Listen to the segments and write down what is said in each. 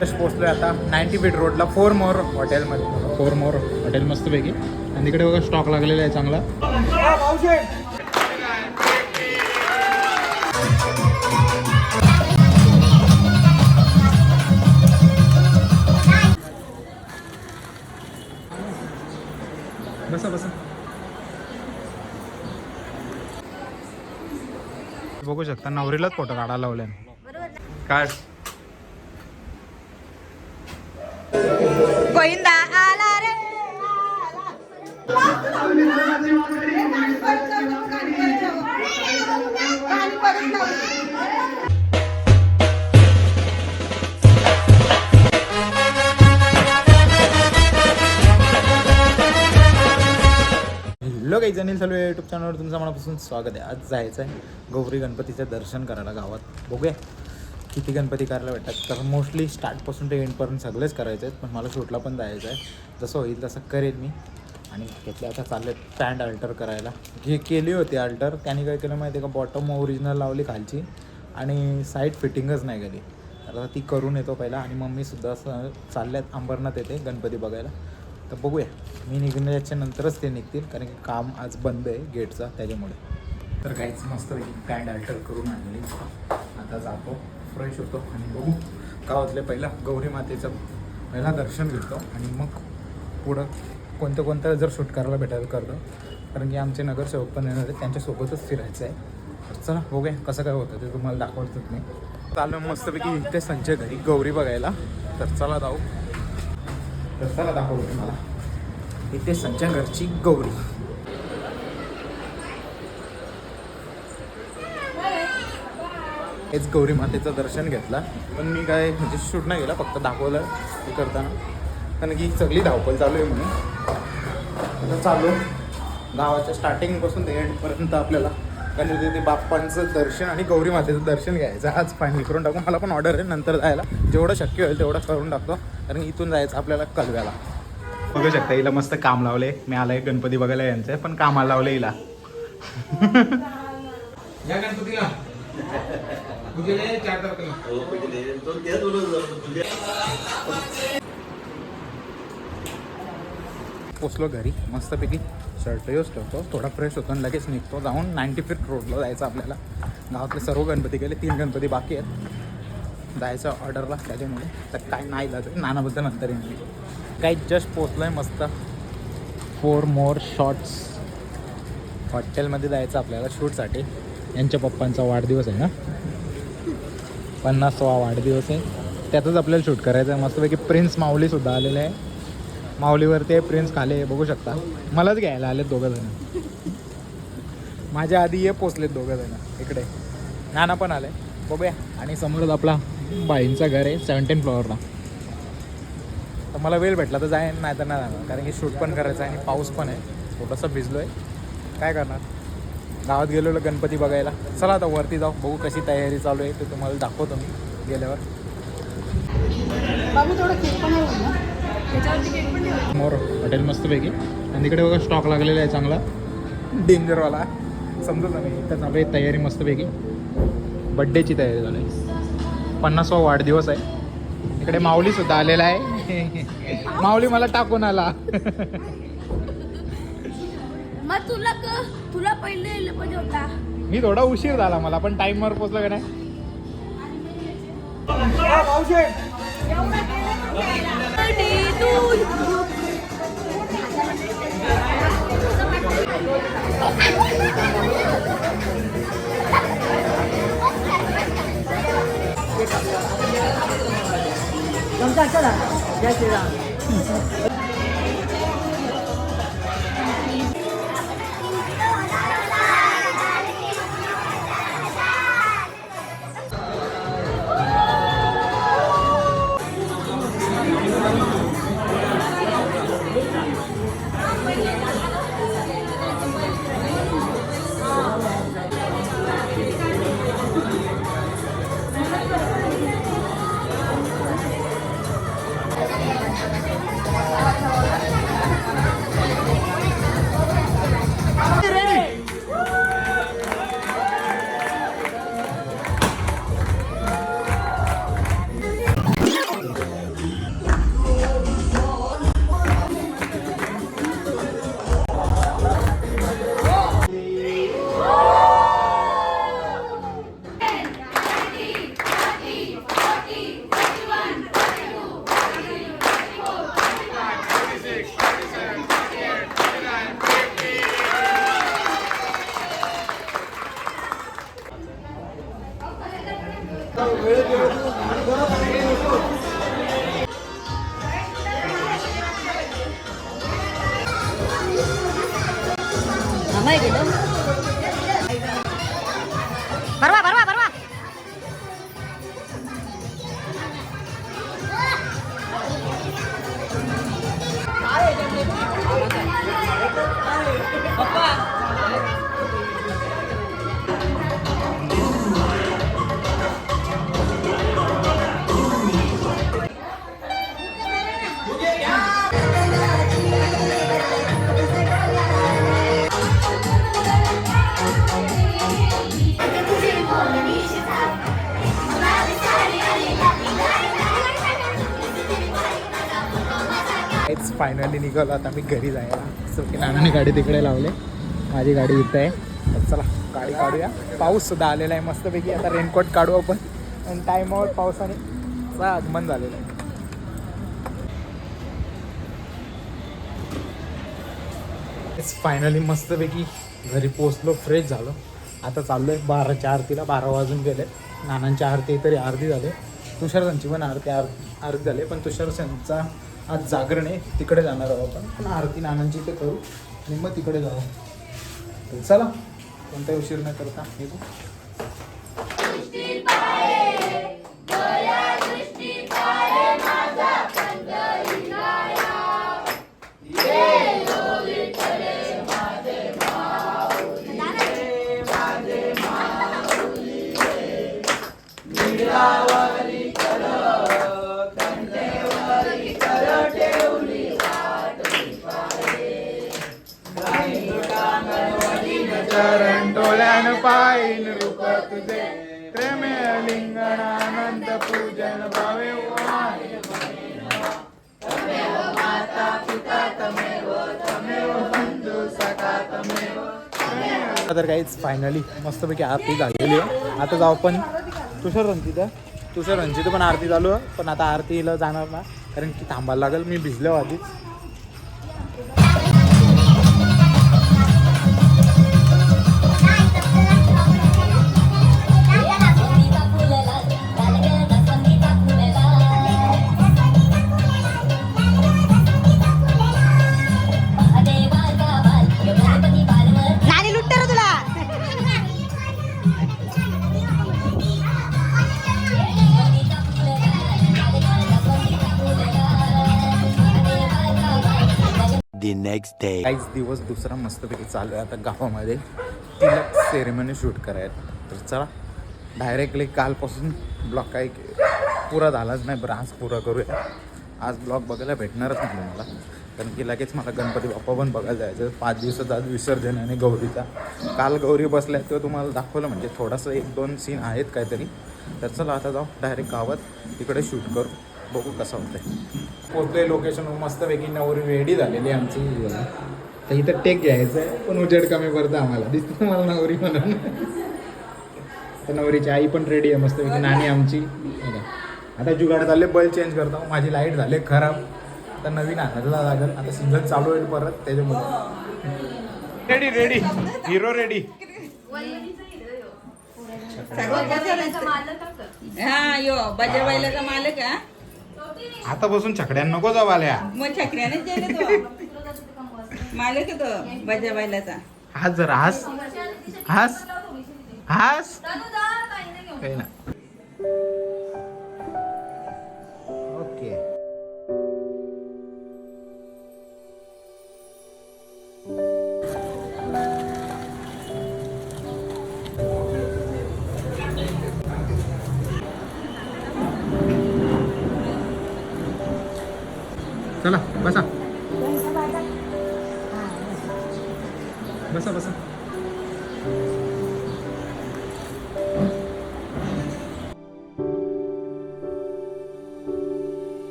Just पोहोचलोय आता ninety feet रोडला फोर मोर हॉटेलमध्ये. फोर मोर हॉटेल मस्तपैकी. आणि तिकडे बघा स्टॉक लागलेला आहे चांगला. बसा बसा. बघू शकता नवरीलाच फोटो काढायला लावलाय काढ गाईज अनिल सलवे चालू यूट्यूब चॅनलवर तुमचं मनापासून स्वागत आहे. आज जायचं आहे गौरी गणपतीचं दर्शन करायला गावात. बघूया किती गणपती करायला भेटतात. तर मोस्टली स्टार्टपासून ते एंडपर्यंत सगळेच करायचे आहेत पण मला शूटला पण जायचं आहे. जसं होईल तसं करेन मी. आणि त्यातले आता चालले पॅन्ट अल्टर करायला. जे केली होती अल्टर त्याने काय केलं माहिती आहे का? बॉटम ओरिजिनल लावली खालची आणि साईड फिटिंगच नाही गेली तर आता ती करून येतो पहिला. आणि मम्मीसुद्धा असं चालल्यात अंबरनाथ येते गणपती बघायला. तर बघूया. मी निघण्याच्या नंतरच ते निघतील कारण की काम आज बंद आहे गेटचा त्याच्यामुळे. तर काहीच मस्त पॅन्ट अल्टर करून आणली आता जातो फ्रेश होतो आणि बघू गावातले पहिला गौरी मातेचं पहिला दर्शन घेतो आणि मग पुढं कोणतं कोणतं जर शूट करायला भेटायला करतो. कारण की आमचे नगरसेवक पण येणार आहेत त्यांच्यासोबतच फिरायचं आहे. तर चला बघूया कसं काय होतं ते तुम्हाला दाखवतोच नाही. चालू मस्तपैकी इथे संजय घरी गौरी बघायला. तर चला जाऊ. तर चला दाखवतो तुम्हाला इथे संजय घरची गौरी. हेच गौरी मातेचं दर्शन घेतला. पण मी काय म्हणजे शूट नाही गेला फक्त दाखवलं हे करताना. कारण की सगळी धावपळ चालू आहे म्हणून. आता चालू. गावाच्या स्टार्टिंगपासून ते एंडपर्यंत आपल्याला. गणपती बाप्पांचं दर्शन आणि गौरी मातेचं दर्शन घ्यायचं. आज फायनल करून टाकू. मला पण ऑर्डर आहे नंतर जायला. जेवढं शक्य होईल तेवढं करून टाकतो. कारण इथून जायचं आपल्याला कलव्याला. बघू शकता हिला मस्त काम लावले. मी आलाय गणपती बघायला यांचं पण कामाला लावले हिला. गणपतीला. चार तारखेला. पोचलो घरी मस्तपैकी. शर्ट यूज ठेवतो थोडा फ्रेश होतो आणि लगेच निघतो. जाऊन नाईन्टी फिफ्थ रोडला जायचं आपल्याला. गावातले सर्व गणपती गेले. तीन गणपती बाकी आहेत. जायचं ऑर्डरला त्याच्यामुळे. तर काय नाही जातं. नानाबद्दल नंतर येईल मी काही जस्ट पोचलो आहे मस्त फोर मोर शॉर्ट्स हॉटेलमध्ये जायचं आपल्याला शूटसाठी यांच्या पप्पांचा वाढदिवस आहे ना? पन्नासवा वाढदिवस आहे. त्यातच आपल्याला शूट करायचं आहे. मस्तपैकी प्रिन्स माऊलीसुद्धा आलेलं आहे. माऊलीवर ते प्रिन्स खाले बघू शकता. मलाच घ्यायला आलेत दोघं जण. माझ्या आधी ये पोचलेत दोघं जण. इकडे. नाना पण आले. बघूया. आणि समोरच आपला बाईंचं घर आहे सेवन्टीन फ्लोअरला तर मला वेळ भेटला तर जाईन नाही तर नाही जाणार. कारण की शूट पण करायचं आहे आणि पाऊस पण आहे. थोडंसं भिजलो आहे काय करणार? गावात गेलेलो गणपती बघायला. चला आता वरती जाऊ. बघू कशी तयारी चालू आहे. ते तुम्हाला दाखवतो मी गेल्यावर. मोर हॉटेल मस्तपैकी. आणि तिकडे बघा स्टॉक लागलेला आहे चांगला. डेंजरवाला समजत नाही. चालू आहे तयारी मस्तपैकी. बड्डेची तयारी झाली. पन्नासवा वाढदिवस आहे. इकडे माऊलीसुद्धा आलेला आहे. माऊली मला टाकून आला. मग तुला क तुला पहिले यायला पाहिजे होता. मी थोडा उशीर झाला मला पण टाईमवर पोचलो का नाही? 嗯好的好的好的 फायनली निघालो. आता मी घरी जायला. सो की नानाने गाडी तिकडे लावले. माझी गाडी इथं आहे. तर चला गाडी काढूया. पाऊस सुद्धा आलेला आहे मस्तपैकी. आता रेनकोट काढू आपण. आणि टायमावर पावसाने. आगमन झालेलं आहे. फायनली मस्तपैकी घरी पोचलो फ्रेश झालो. आता चाललो आहे बाराच्या आरतीला. बारा वाजून गेले. नानांची आरती तरी अर्धी झाले. तुषारसांची पण आरती आर अर्धी झाली. पण तुषारसांचा आज जागरण आहे तिकडे जाणार आहोत आपण. पण आरती नानांची ते करू आणि मग तिकडे जाऊ. तर चला कोणताही उशीर न करता निघू चरण पायीन रूप तुझे प्रेमे लिंगणानंद पूजन भावे तर काहीच फायनली मस्तपैकी आरती झालेली आहे. आता जाऊ पण तुषार रणजित. तुषार रणजित पण आरती चालू आहे. पण आता आरतीला जाणार ना कारण की थांबायला लागेल. मी भिजलो आधीच. The नेक्स्ट डे काहीच दिवस दुसरा मस्तपैकी चालू आहे आता गावामध्ये. तिलक सेरेमनी शूट करायला. तर चला डायरेक्टली कालपासून ब्लॉग काही पुरा झालाच नाही बरं आज पुरा करूया. आज ब्लॉग बघायला भेटणारच नाही मला कारण की लगेच मला गणपती बाप्पा पण बघायला जायचं. पाच दिवसाचा आज विसर्जन आणि गौरीचा. काल गौरी बसल्या तेव्हा तुम्हाला दाखवलं म्हणजे थोडंसं एक दोन सीन आहेत काहीतरी. तर चला आता जाऊ डायरेक्ट गावात. तिकडे शूट करू. बघू कसं होतंय. पोचलोय लोकेशन मस्तपैकी नवरी रेडी झालेली आहे आमची. तर इथं टेक घ्यायचं आहे पण उजेड कमी पडतं आम्हाला. दिसतं मला नवरी म्हणून. तर नवरीची आई पण रेडी आहे मस्तपैकी नाणी आमची. बघा. आता जुगाड चालले बल चेंज करतो. माझी लाइट झाले खराब. आता नवीन आणायला लागेल. आता सीझन चालू होईल परत त्याच्यामुळे. रेडी रेडी हिरो रेडी हा यो बजावायला मालक हा. आता बसून छकड्या नको जाऊ आल्या. मग छकड्यानेच गेले तो. मालक आहे तो बजावायलाचा हास जरा हास. हास. हास. काही ना. ओके. चला बसा. बसा बसा.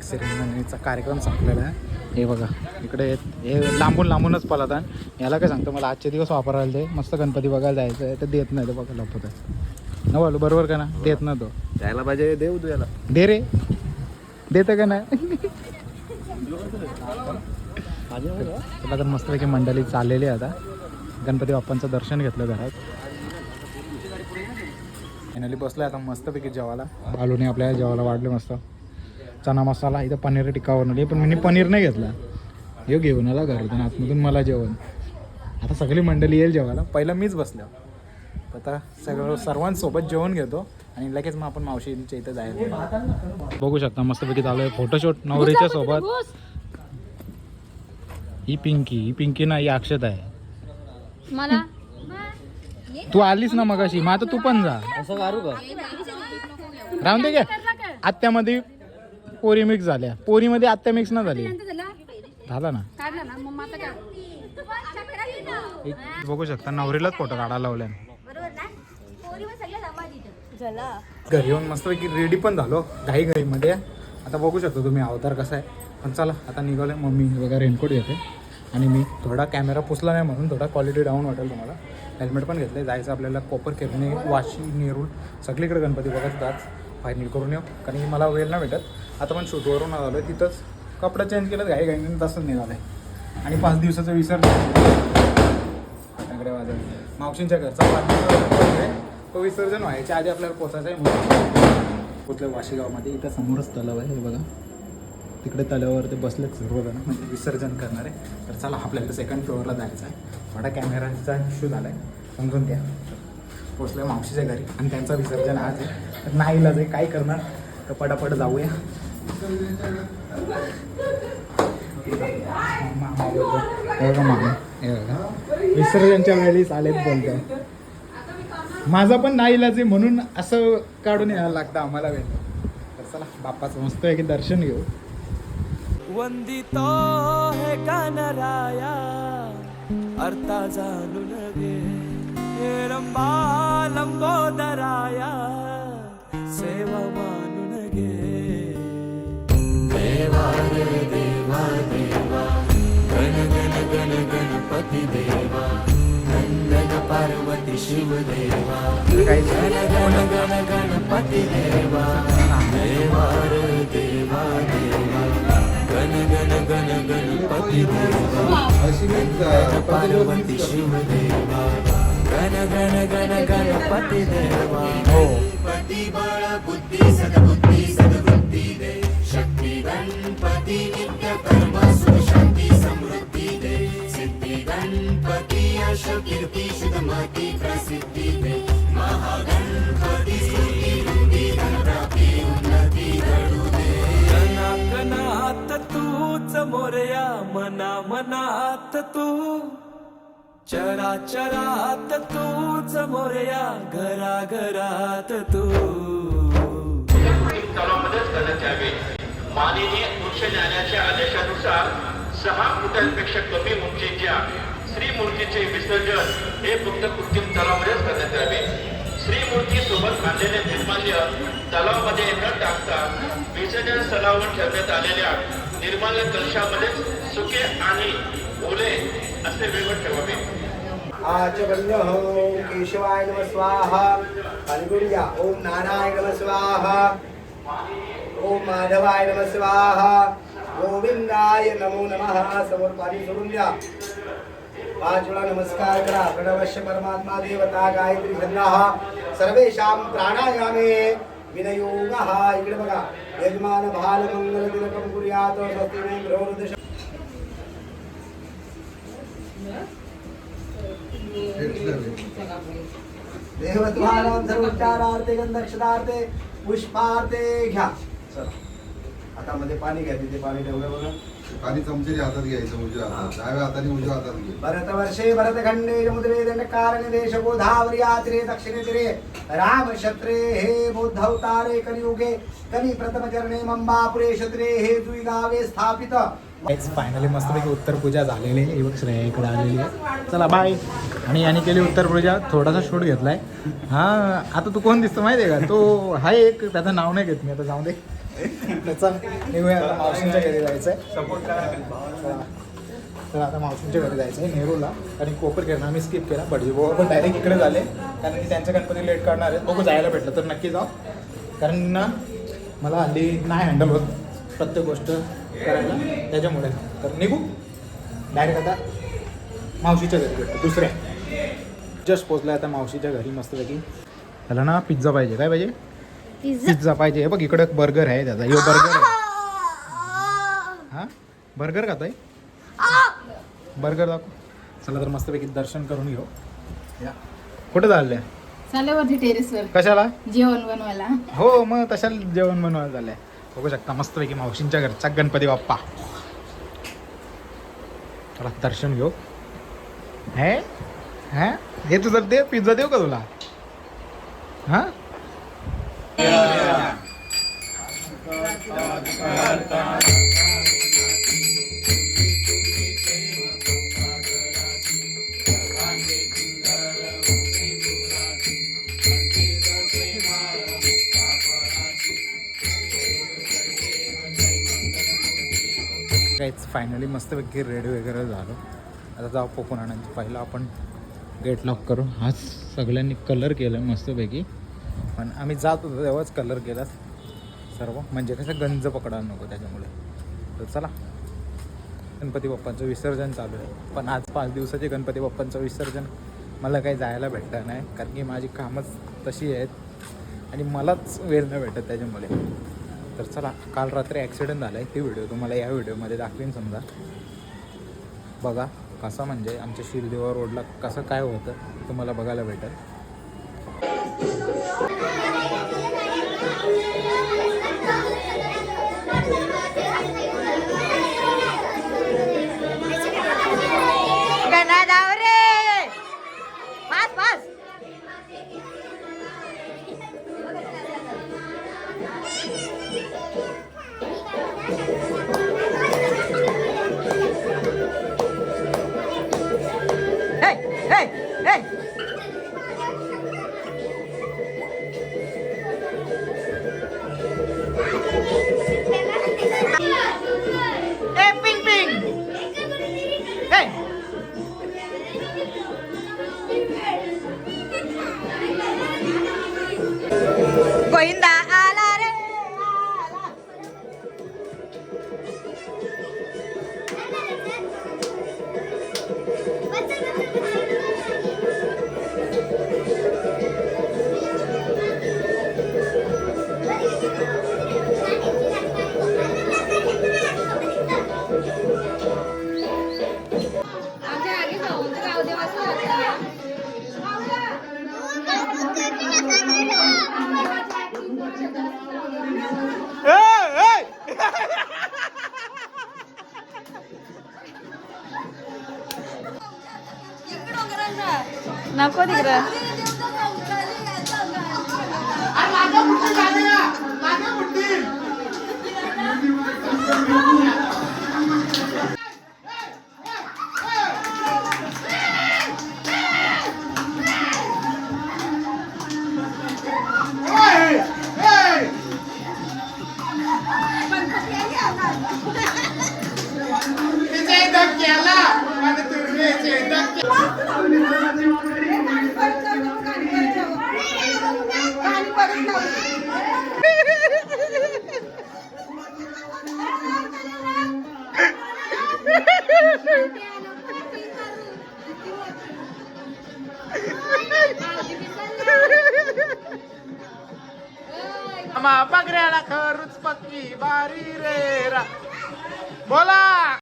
तिलक सेरेमनीचा कार्यक्रम संपलेला आहे. हे बघा इकडे हे लांबून लांबूनच आहे. याला काय सांगतो मला आजचे दिवस वापरायला ते मस्त गणपती बघायला जायचं आहे तर देत नाही तो बघा लपत आहे नवालो बरोबर का ना? देत ना तो. द्यायला पाहिजे देऊ तू याला. दे रे. देतं का नाही? तुला तर मस्तपैकी मंडळी चाललेली आहे आता. गणपती बाप्पांचं दर्शन घेतलं घरात. फायनली बसलं आता मस्तपैकी जेवायला. बालूने आपल्या जेवायला वाढले मस्त. चना मसाला इथं पनीर टिक्का बनवली पण मी पनीर नाही घेतला. हे घेऊन आला घरातून आतमधून मला जेवण. आता सगळी मंडळी येईल जेवायला. पहिलं मीच बसलो. आता सगळं सर्वांसोबत जेवण घेतो आणि लगेच मग आपण मावशींच्या इथं जायचं. बघू शकता मस्तपैकी चालू आहे फोटोशूट नवरीच्या सोबत. ही पिंकी ही पिंकी ना ही अक्षत आहे. मला? तू आलीस ना मगाशी मग आता तू पण जा. असं राहून दे घ्या आत्यामध्ये पोरी मिक्स झाल्या. पोरीमध्ये आत्या मिक्स ना झाली. झाला. ना? ना. बघू शकता नवरीलाच फोटो काढायला लावल्या ना? घरी येऊन मस्तपैकी रेडी पण झालो घाई घाईमध्ये. आता बघू शकतो तुम्ही अवतार कसा आहे. पण चला आता निघालोय. मम्मी बघा रेनकोट घेते. आणि मी थोडा कॅमेरा पुसला नाही म्हणून थोडा क्वालिटी डाऊन वाटेल तुम्हाला. हेल्मेट पण घेतलं जायचं आपल्याला कोपर किरणे वाशी नेरूळ. सगळीकडे गणपती बघत आज फायनल करून येऊ. कारण की मला वेळ नाही भेटत. आता पण शूटवरून आलो आहे तिथंच कपडा चेंज केलं घाई घाईने तसंच निघालं आहे आणि पाच दिवसाचं विसर्जन. फटाकडे वाजवले मावशींच्या घरचा पाच आहे. तो विसर्जन व्हायच्या आधी आपल्याला पोचायचं आहे म्हणून. कुठल्या वाशीगावमध्ये? इथं समोरच तलाव आहे हे बघा. तिकडे तलावावर ते बसलेत सर्वजण म्हणजे विसर्जन करणार. आहे तर चला आपल्याला सेकंड फ्लोअरला जायचं आहे. थोडा कॅमेराचा इश्यू झाला आहे समजून घ्या. पोचलं मावशीच्या घरी आणि त्यांचं विसर्जन आज आहे. तर नाही इलाज आहे काय करणार तर पटापट जाऊया. विसर्जनच्या वेळेस आलेत बोलतो माझा पण नाही इलाज म्हणून असं काढून यायला लागतं आम्हाला वेळ चला बाप्पाचं मस्त आहे की दर्शन घेऊ. वंदितो हे कानराया अर्था जाणून गे हे रंबा लंबोदराया. सेवा मानून गे ಅಗ್ನಿದೇವ ಗಂಧದ ಪಾರ್ವತಿ ಶಿವದೇವ ಗಣ ಗಣ ಗಣ ಗಣಪತಿ ದೇವ ದೇವಾರ ದೇವ ದೇವ ಗಣ ಗಣ ಗಣ ಗಣಪತಿ ದೇವ ಗಂಧದ ಪಾರ್ವತಿ ಶಿವದೇವ ಗಣ ಗಣ ಗಣ ಗಣಪತಿ ದೇವ ಪತಿ ಬಳ ಬುದ್ಧಿ ಸದಬುದ್ಧಿ गणपती कीर्ती शुद्धमती प्रसिद्धी दे महागणपती स्तुती वृद्धी धनप्राप्ती उन्नती घडू दे कणाकणात तूच मोरया मना मनात तू. चराचरात तूच मोरया घरा घरात तू. तलावामध्येच करण्यात यावे माननीय उच्च न्यायालयाच्या आदेशानुसार सहा फुटांपेक्षा कमी उंचीच्या श्रीमूर्तीचे विसर्जन हे फक्त कृत्रिम तलावामध्येच करण्यात यावे. श्रीमूर्ती सोबत बांधलेले निर्माल्य तलावामध्ये न टाकता विसर्जन स्थळावर ठेवण्यात आलेल्या निर्माल्य कलशामध्येच सुके आणि ओले असे वेगळं ठेवावे. आचमन्य केशवाय नम स्वाहा. फाल्गुनिया ओम नारायण नम स्वाहा. ओम माधवाय नम स्वाहा. गोविंदाय नमो नमः. समोर पाणी सोडून द्या पाच वेळा नमस्कार करा. प्रणवश्य परमात्मा देवता गायत्री छंदाः सर्वेषां प्राणायामे विनयोगः इकडे बघा. यजमान भाल मंगल तिलकम कुर्यात. स्वस्ति मे प्रवृद्ध देवत्वानां सर्वोच्चारार्थे गंधक्षदार्थे पुष्पार्थे घ्या. चला. आता मध्ये पाणी घ्या. तिथे पाणी ठेवलं बघा. पाणी चमचेने हातात घ्यायचं उजव्या हातात. डाव्या हाताने उजव्या हातात घे. भरतवर्षे भरतखंडे समुद्रे दंडकारणे देश गोधावरी आत्रे दक्षिणे तिरे. राम क्षत्रे हे बुद्धवतारे कलियुगे. कली प्रथम चरणे मंबापुरे क्षत्रे हे जुई गावे स्थापित. फायनली मस्तपैकी उत्तर पूजा झालेली आहे. ही बघ श्रेया इकडे आलेली आहे. चला बाय आणि याने केली उत्तर पूजा. थोडासा शूट घेतलाय. हा आता तू कोण दिसतो माहिती आहे का? तो हा एक. त्याचं नाव नाही घेत मी. आता जाऊ दे. त्याचा निघूया आता मावशींच्या घरी जायचं आहे तर आता मावशींच्या घरी जायचं आहे नेहरूला आणि कोपर घेणं आम्ही स्किप केला. भटजी बाबा पण डायरेक्ट इकडे झाले. कारण की त्यांच्या गणपती लेट काढणार आहेत. बघू जायला भेटलं तर नक्की जाऊ. कारण ना मला हल्ली नाही हँडल होत प्रत्येक गोष्ट करायला. त्याच्यामुळे. तर निघू. डायरेक्ट आता मावशीच्या घरी भेटतो दुसऱ्या. जस्ट पोचला आता मावशीच्या घरी मस्तपैकी. त्याला ना पिझ्झा पाहिजे. काय पाहिजे? पिझ्झा. पाहिजे. बघ इकडे बर्गर आहे त्याचा यो बर्गर आहे. हा? बर्गर खात आहे बर्गर दाखव. चला तर मस्तपैकी दर्शन करून घेऊ. या. कुठे चाललंय चालले वरती टेरेसवर कशाला? जेवण बनवायला. हो मग तशाला जेवण बनवायला झालंय बघू शकता मस्तपैकी मावशींच्या घरचा गणपती बाप्पा. चला दर्शन घेऊ. हे? हा? हे तुझं दे पिझ्झा देऊ का तुला? हा? काहीच फायनली मस्तपैकी रेडी वगैरे झालं. आता जाऊ पोकून आणायचं पहिलं आपण गेट लॉक करू. आज सगळ्यांनी कलर केलं मस्तपैकी पण आम्ही जात होतो तेव्हाच कलर केला सर्व. म्हणजे कसं गंज पकडायला नको त्याच्यामुळे. तर चला. गणपती बाप्पांचं विसर्जन चालू आहे. पण आज पाच दिवसाचे गणपती बाप्पांचं विसर्जन मला काही जायला भेटलं नाही. कारण की माझी कामच तशी आहेत आणि मलाच वेळ नाही भेटत त्याच्यामुळे. तर चला काल रात्री ॲक्सिडेंट झाला आहे ती व्हिडिओ तुम्हाला या व्हिडिओमध्ये दाखवीन समजा. बघा कसं म्हणजे आमच्या शिरदेवा रोडला कसं काय होतं तुम्हाला बघायला भेटेल. Hey! धक्क्याला माझ्या तुर्वेचे धक्के बगऱ्याला खरूच पक्की बारी रे रा. बोला.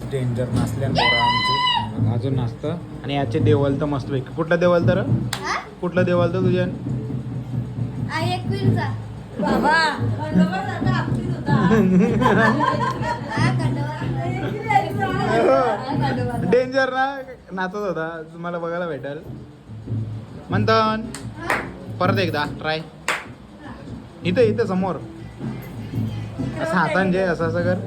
डेंजर नाचल्या आमची अजून नाचतं. आणि याचे देवल तर मस्त पैकी. कुठलं देवल तर? कुठलं देवल तर तुझ्या? डेंजर ना नाचत होता. तुम्हाला बघायला भेटेल. मंथन. परत एकदा ट्राय इथं इथं समोर. असं हातान जे असं असं कर.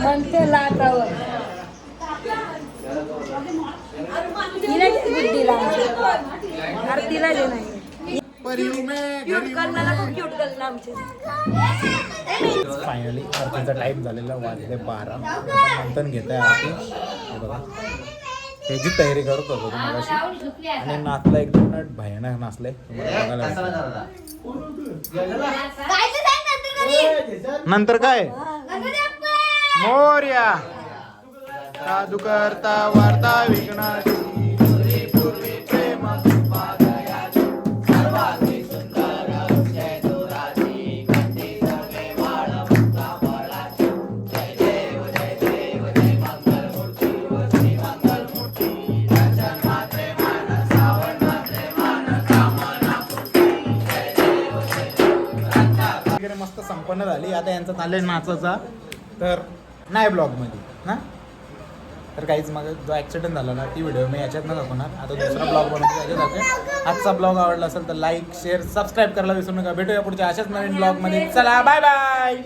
म्हणते लाटावर बुद्धीला जे नाही फायनली आरतीचा टाईम झालेला वाजले बारा. नंतर घेत आहे आरती. बघा. त्याची तयारी करत होतो तो मगाशी. आणि नाचला एकदम ना भयानक नाचलाय तुम्हाला नंतर काय! मोर्या. साधू करता वार्ता विघ्नाची. पूर्वी पूर्वी प्रेम कृपादयाची. सर्वांगी सुंदर जय दुराची. कंठी सर्वे बाळ मुक्ता बळाची. जय देव जय देव जय मंगल मूर्ती. व श्री मंगल मूर्ती. दर्शन मात्रे मान सावण मात्रे मान कामना पूर्ती. जय देव जय देव. रत्ना वगैरे मस्त संपन्न झाली. आता यांचा चाललंय नाचाचा. तर नाही ब्लॉगमध्ये. तर काहीच माझा जो ॲक्सिडेंट झाला ना ती व्हिडिओ मी याच्यात न दाखवणार. आता दुसरा ब्लॉग बनवतो याच्यात दाखवेन. आजचा ब्लॉग आवडला असेल तर लाईक शेअर सबस्क्राईब करायला विसरू नका. भेटूया पुढच्या अशाच नवीन ब्लॉगमध्ये चला बाय बाय